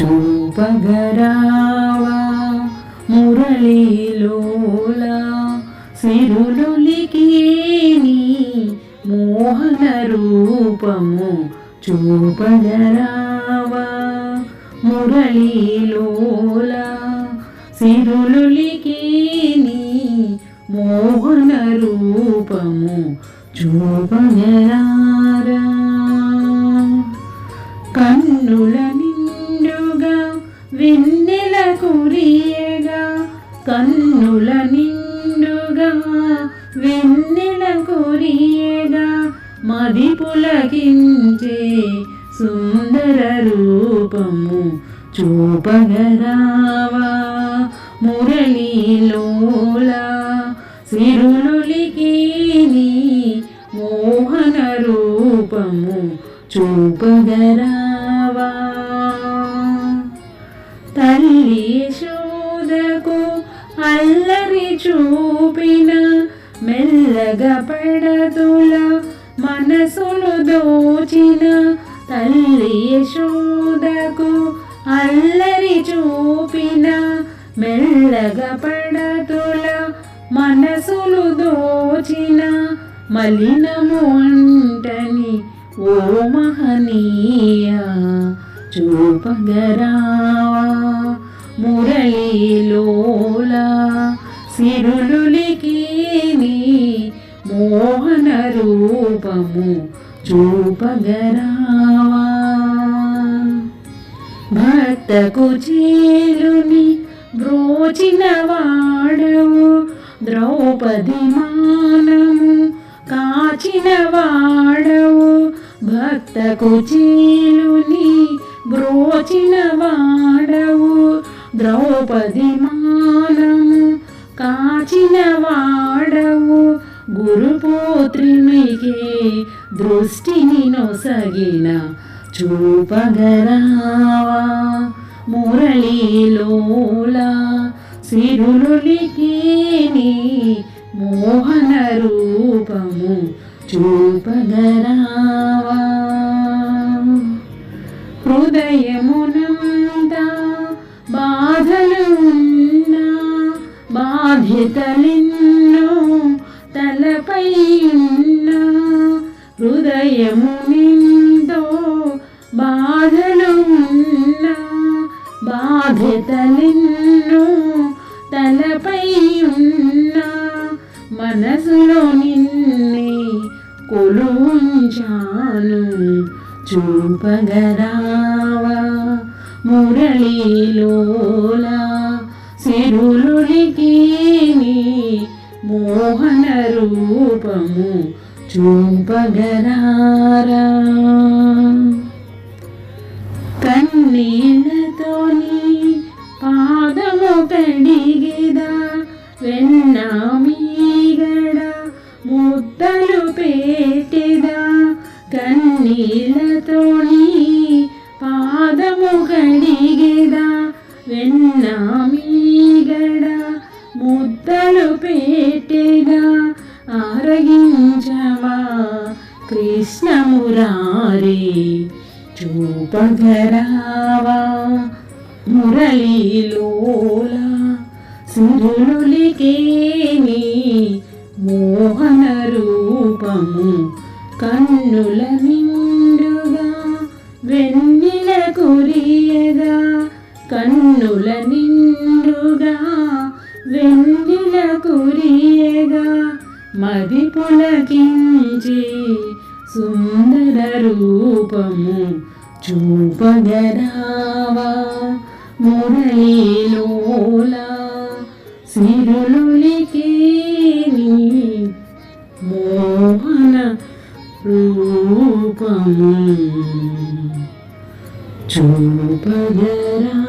చూపగరావా? మురళీలోల సిరులులికి నీ మోహన రూపము చూపగరావా? మురళీలోల సిరులులికి నీ మోహన రూపము చూపగరారా కన్నుల నిండుగా వెన్నెల కురియగా మది పులకించే సుందర రూపము చూపగరావా. మురళీలోలా సిరులులికి నీ మోహన రూపము చూపగరావా. తల్లి శోదకు అల్లరి చూపిన మెల్లగా పడతుల మనసును దోచిన తల్లి యశోదకు అల్లరి చూపిన మెల్లగా పడతుల మనసులు దోచిన మలినము అంటని ఓ మహనీయ చూపగరావా? మురళీలోలా సిరులులికి నీ మోహన రూపము చూపగరావా భక్తకు చేలుని బ్రోచిన వాడవు ద్రౌపది మానము కాచిన వాడవు. భక్తకు చేలుని బ్రోచిన వాడు ద్రౌపది మానము కాచిన వాడవు గురుపుత్రినికే దృష్టిని నొసగిన చూపగరావా. మురళీలోల సిరులులికి మోహన రూపము చూపగరావా. బాధ్యతలెన్నో తలపై ఉన్న హృదయము నిందో బాధలు ఉన్న బాధ్యతలెన్నో తలపై ఉన్న మనసులో నిన్నే కొలుంచాను చూపగరావా మురళీలోలా సిరులులికి నీ మోహన రూపము చూపగరారా కన్నీళ్ళతోని పాదము పెడిగిదా వెన్నా మీగడ ముద్దలు పెట్టిదా. కన్నీళ్ళతోని పాదము కడిగిదా వెన్న మీగడ ముద్దలు పెట్టిదా ఆరగించవా? కృష్ణమురారి చూపగరావా మురళీలోల సిరులులికే మోహన రూపము కన్నుల నిండుగా వెన్నెల కురియగా కన్నుల నిండుగా వెన్నెల కురియగా మది పులకించి సుందర రూపము చూపగరావా. మురళీలోలా సిరులులికి మోహన రూపము. чумпа герама.